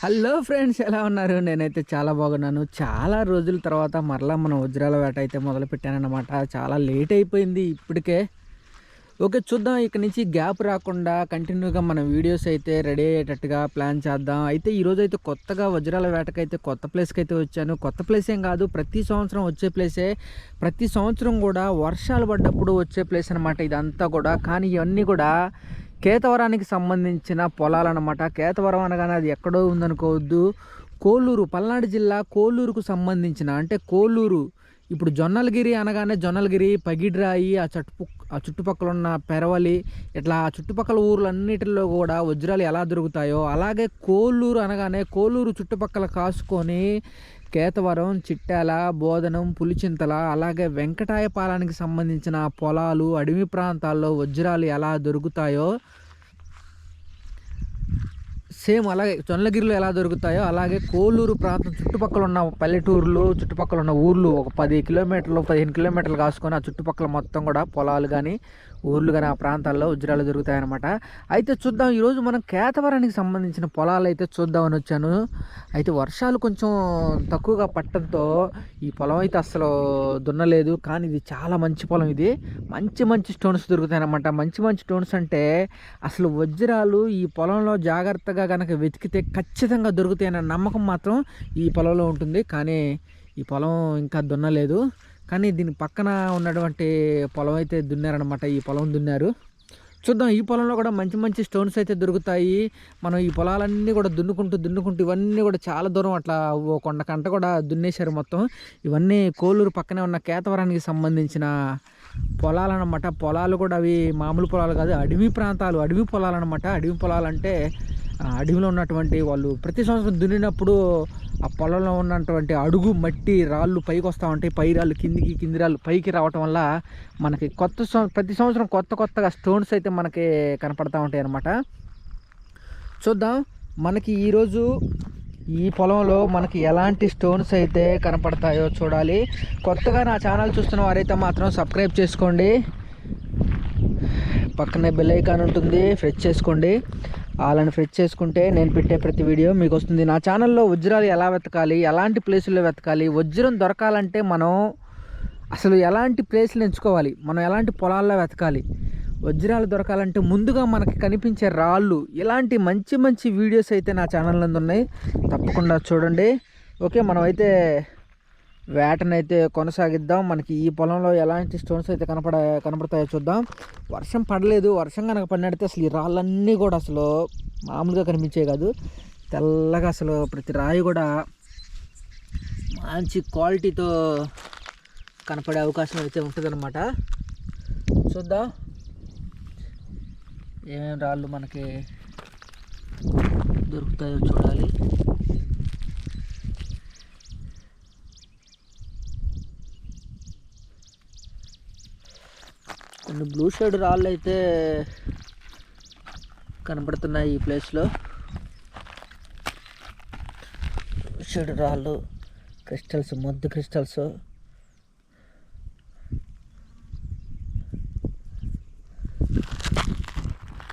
Hello friends ఎలా ఉన్నారు? నేనైతే చాలా బాగున్నాను. చాలా రోజుల తర్వాత మరలా మనం వజ్రాల వేట అయితే మొదలుపెట్టానమాట చాలా లేట్ అయిపోయింది ఇప్పటికే. ఓకే చూద్దాం. ఇక్కడ నుంచి గ్యాప్ రాకుండా కంటిన్యూగా మన వీడియోస్ అయితే రెడీ అయ్యేటట్టుగా ప్లాన్ చేద్దాం. అయితే ఈరోజు అయితే కొత్తగా వజ్రాల వేటకైతే కొత్త ప్లేస్కి అయితే వచ్చాను. కొత్త ప్లేస్ ఏం కాదు ప్రతి సంవత్సరం వచ్చే ప్లేసే. ప్రతి సంవత్సరం కూడా వర్షాలు పడ్డప్పుడు వచ్చే ప్లేస్ అనమాట ఇదంతా కూడా. కానీ ఇవన్నీ కూడా కేతవరానికి సంబంధించిన పొలాలన్నమాట. కేతవరం అనగానే అది ఎక్కడో ఉందనుకోవద్దు. కోలూరు పల్నాడు జిల్లా కోలూరుకు సంబంధించిన అంటే కోలూరు ఇప్పుడు జొన్నలగిరి అనగానే జొన్నలగిరి పగిడ్రాయి ఆ చుట్టు ఆ చుట్టుపక్కల ఉన్న పెరవలి ఇట్లా ఆ చుట్టుపక్కల ఊర్లన్నిటిలో కూడా వజ్రాలు ఎలా దొరుకుతాయో అలాగే కోలూరు అనగానే కోలూరు చుట్టుపక్కల కాసుకొని కేతవరం చిట్టాల బోధనం పులిచింతల అలాగే వెంకటాయపాలానికి సంబంధించిన పొలాలు అడవి ప్రాంతాల్లో వజ్రాలు ఎలా దొరుకుతాయో సేమ్ అలాగే చొన్నగిరిలో ఎలా దొరుకుతాయో అలాగే కోలూరు ప్రాంతం చుట్టుపక్కల ఉన్న పల్లెటూర్లు చుట్టుపక్కల ఉన్న ఊర్లు ఒక పది కిలోమీటర్లు పదిహేను కిలోమీటర్లు కాసుకొని ఆ చుట్టుపక్కల మొత్తం కూడా పొలాలు కానీ ఊర్లు కానీ ఆ ప్రాంతాల్లో వజ్రాలు దొరుకుతాయన్నమాట. అయితే చూద్దాం ఈరోజు మనం కేతవరానికి సంబంధించిన పొలాలు అయితే చూద్దామని వచ్చాను. అయితే వర్షాలు కొంచెం తక్కువగా పట్టడంతో ఈ పొలం అయితే అసలు దున్నలేదు. కానీ ఇది చాలా మంచి పొలం ఇది. మంచి మంచి స్టోన్స్ దొరుకుతాయన్నమాట. మంచి మంచి స్టోన్స్ అంటే అసలు వజ్రాలు ఈ పొలంలో జాగ్రత్తగా కనుక వెతికితే ఖచ్చితంగా దొరుకుతాయన్న నమ్మకం మాత్రం ఈ పొలంలో ఉంటుంది. కానీ ఈ పొలం ఇంకా దున్నలేదు. కానీ దీని పక్కన ఉన్నటువంటి పొలం అయితే దున్నారనమాట ఈ పొలం దున్నారు. చూద్దాం ఈ పొలంలో కూడా మంచి మంచి స్టోన్స్ అయితే దొరుకుతాయి. మనం ఈ పొలాలన్నీ కూడా దున్నుకుంటూ దున్నుకుంటూ ఇవన్నీ కూడా చాలా దూరం అట్లా ఓ కొండ కంట కూడా దున్నేశారు మొత్తం. ఇవన్నీ కోలూరు పక్కనే ఉన్న కేతవరానికి సంబంధించిన పొలాలన్నమాట. పొలాలు కూడా అవి మామూలు పొలాలు కాదు అడవి ప్రాంతాలు. అడవి పొలాలన్నమాట. అడవి పొలాలంటే అడవిలో ఉన్నటువంటి వాళ్ళు ప్రతి సంవత్సరం దున్నినప్పుడు ఆ పొలంలో ఉన్నటువంటి అడుగు మట్టి రాళ్ళు పైకి వస్తూ ఉంటాయి. పై రాళ్ళు కిందికి కింది రాళ్ళు పైకి రావటం వల్ల మనకి కొత్త ప్రతి సంవత్సరం కొత్త కొత్తగా స్టోన్స్ అయితే మనకి కనపడతా ఉంటాయి అన్నమాట. చూద్దాం. మనకి ఈరోజు ఈ పొలంలో మనకి ఎలాంటి స్టోన్స్ అయితే కనపడతాయో చూడాలి. కొత్తగా నా ఛానల్ చూస్తున్న వారైతే మాత్రం సబ్స్క్రైబ్ చేసుకోండి. పక్కనే బెల్ ఐకాన్ ఉంటుంది. ఫ్రెష్ చేసుకోండి. వాళ్ళని ఫ్రెష్ చేసుకుంటే నేను పెట్టే ప్రతి వీడియో మీకు వస్తుంది. నా ఛానల్లో వజ్రాలు ఎలా వెతకాలి ఎలాంటి ప్లేసుల్లో వెతకాలి వజ్రం దొరకాలంటే మనం అసలు ఎలాంటి ప్లేస్లు ఎంచుకోవాలి మనం ఎలాంటి పొలాల్లో వెతకాలి వజ్రాలు దొరకాలంటే ముందుగా మనకి కనిపించే రాళ్ళు ఇలాంటి మంచి మంచి వీడియోస్ అయితే నా ఛానల్ నందు ఉన్నాయి తప్పకుండా చూడండి. ఓకే మనమైతే వేటనైతే కొనసాగిద్దాం. మనకి ఈ పొలంలో ఎలాంటి స్టోన్స్ అయితే కనపడ కనపడతాయో చూద్దాం. వర్షం పడలేదు. వర్షం కనుక పడినడితే అసలు ఈ రాళ్ళన్నీ కూడా అసలు మామూలుగా కనిపించే కాదు. తెల్లగా అసలు ప్రతి రాయి కూడా మంచి క్వాలిటీతో కనపడే అవకాశం అయితే ఉంటుందన్నమాట. చూద్దాం. ఏమేమి రాళ్ళు మనకి దొరుకుతాయో చూడాలి. కొన్ని బ్లూ షేడ్ రాళ్ళు అయితే కనపడుతున్నాయి ఈ ప్లేస్లో బ్లూ షేడ్ రాళ్ళు క్రిస్టల్స్ మొద్దు క్రిస్టల్స్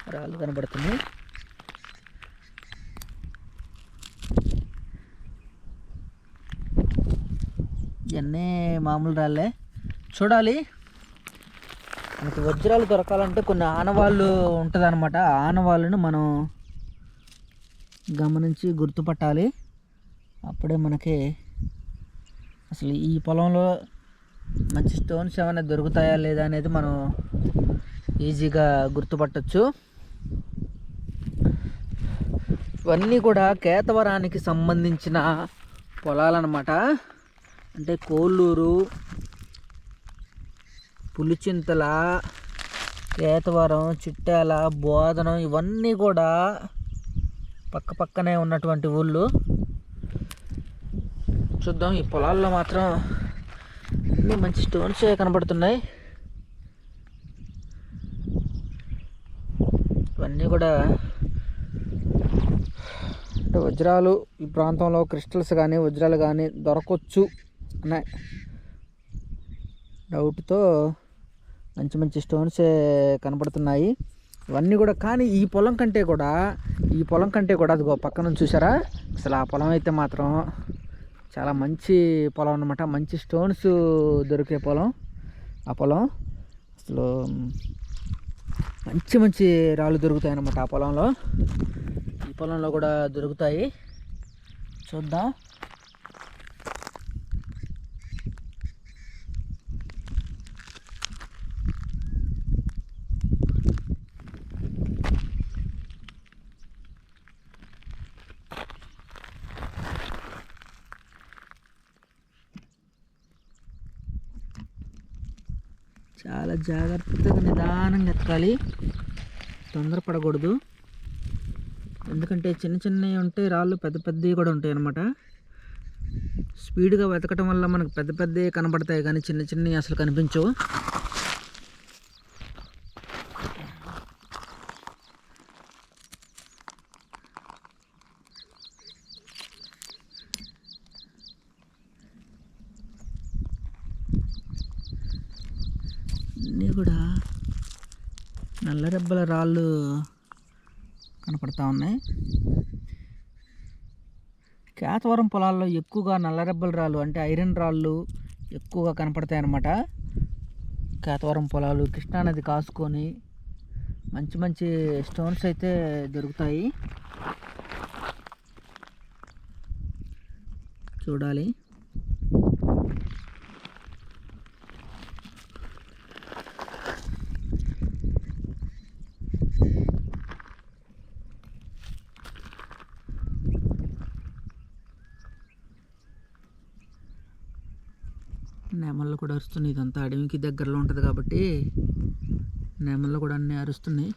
రాళ్ళు కనబడుతున్నాయి. ఇవన్నీ మామూలు రాళ్ళే. చూడాలి. మనకి వజ్రాలు దొరకాలంటే కొన్ని ఆనవాళ్ళు ఉంటుంది అనమాట ఆనవాళ్ళను మనం గమనించి గుర్తుపట్టాలి. అప్పుడే మనకి అసలు ఈ పొలంలో మంచి స్టోన్స్ ఏమైనా దొరుకుతాయా లేదా అనేది మనం ఈజీగా గుర్తుపట్టచ్చు. ఇవన్నీ కూడా కేతవరానికి సంబంధించిన పొలాలన్నమాట. అంటే కోళ్ళూరు పులిచింతల కేతవరం చిట్టాల బోధనం ఇవన్నీ కూడా పక్క పక్కనే ఉన్నటువంటి ఊళ్ళు. చూద్దాం ఈ పొలాల్లో మాత్రం అన్నీ మంచి స్టోన్స్ కనబడుతున్నాయి. ఇవన్నీ కూడా అంటే వజ్రాలు ఈ ప్రాంతంలో క్రిస్టల్స్ కానీ వజ్రాలు కానీ దొరకవచ్చు అనే డౌట్తో మంచి మంచి స్టోన్స్ కనపడుతున్నాయి ఇవన్నీ కూడా కానీ ఈ పొలం కంటే కూడా ఈ పొలం కంటే కూడా అదిగో పక్కన చూసారా? అసలు ఆ పొలం అయితే మాత్రం చాలా మంచి పొలం అనమాట మంచి స్టోన్స్ దొరికే పొలం ఆ పొలం. అసలు మంచి మంచి రాళ్ళు దొరుకుతాయి అన్నమాట ఆ పొలంలో. ఈ పొలంలో కూడా దొరుకుతాయి. చూద్దాం. చాలా జాగ్రత్తగా నిదానంగా ఎత్తాలి. తొందరపడకూడదు. ఎందుకంటే చిన్న చిన్నవి ఉంటాయి రాళ్ళు పెద్ద పెద్దవి కూడా ఉంటాయి అన్నమాట. స్పీడ్గా వెతకటం వల్ల మనకు పెద్ద పెద్దవి కనబడతాయి కానీ చిన్న చిన్నవి అసలు కనిపించవు. అన్నీ కూడా నల్ల రెబ్బల రాళ్ళు కనపడతా ఉన్నాయి. కేతవరం పొలాల్లో ఎక్కువగా నల్ల రెబ్బల రాళ్ళు అంటే ఐరన్ రాళ్ళు ఎక్కువగా కనపడతాయి అన్నమాట కేతవరం పొలాలు కృష్ణానది కాసుకొని మంచి మంచి స్టోన్స్ అయితే దొరుకుతాయి. చూడాలి. నేమల్లో కూడా అరుస్తున్నాయి ఇదంతా. అడవికి దగ్గరలో ఉంటుంది కాబట్టి నేమల్లో కూడా అన్నీ అరుస్తున్నాయి.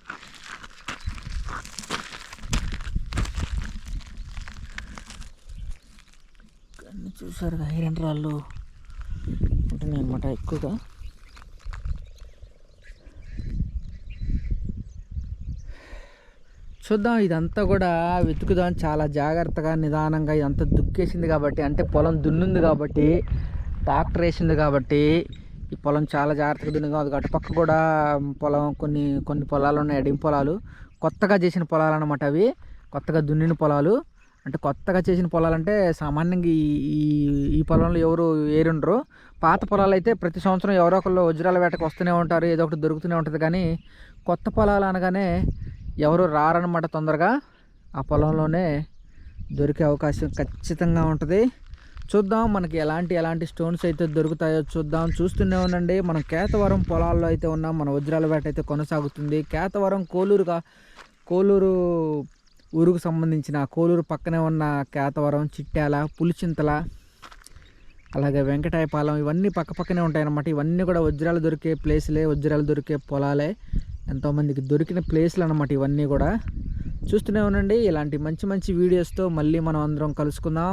అన్నీ చూసారు ఐరన్ రాళ్ళు ఉంటున్నాయి అనమాట ఎక్కువగా. చూద్దాం ఇదంతా కూడా వెతుకుదాం. చాలా జాగ్రత్తగా నిదానంగా ఇదంతా దుక్కేసింది కాబట్టి అంటే పొలం దున్నుంది కాబట్టి ట్రాక్టర్ వేసింది కాబట్టి ఈ పొలం చాలా జాగ్రత్తగా దున్నుగా ఉంది అటుపక్క కూడా పొలం కొన్ని కొన్ని పొలాలు ఉన్నాయి అడిగి పొలాలు. కొత్తగా చేసిన పొలాలు అనమాట అవి. కొత్తగా దున్నిన పొలాలు. అంటే కొత్తగా చేసిన పొలాలు అంటే సామాన్యంగా ఈ ఈ- ఈ పొలంలో ఎవరు ఏరుండరు. పాత పొలాలు అయితే ప్రతి సంవత్సరం ఎవరో ఒకళ్ళు వజ్రాల వేటకు వస్తూనే ఉంటారు ఏదో ఒకటి దొరుకుతూనే ఉంటుంది. కానీ కొత్త పొలాలు అనగానే ఎవరు రారనమాట తొందరగా. ఆ పొలంలోనే దొరికే అవకాశం ఖచ్చితంగా ఉంటుంది. చూద్దాం మనకి ఎలాంటి ఎలాంటి స్టోన్స్ అయితే దొరుకుతాయో చూద్దాం. చూస్తూనే ఉండండి. మనం కేతవరం పొలాల్లో అయితే ఉన్నాం. మన వజ్రాల వేట అయితే కొనసాగుతుంది. కేతవరం కోలూరుగా కోలూరు ఊరుకు సంబంధించిన కోలూరు పక్కనే ఉన్న కేతవరం చిట్యాల పులిచింతల అలాగే వెంకటాయపాలెం ఇవన్నీ పక్క పక్కనే ఉంటాయన్నమాట. ఇవన్నీ కూడా వజ్రాలు దొరికే ప్లేస్లే వజ్రాలు దొరికే పొలాలే. ఎంతోమందికి దొరికిన ప్లేస్లు అనమాట ఇవన్నీ కూడా. చూస్తూనే ఉండండి. ఇలాంటి మంచి మంచి వీడియోస్తో మళ్ళీ మనం అందరం కలుసుకుందాం.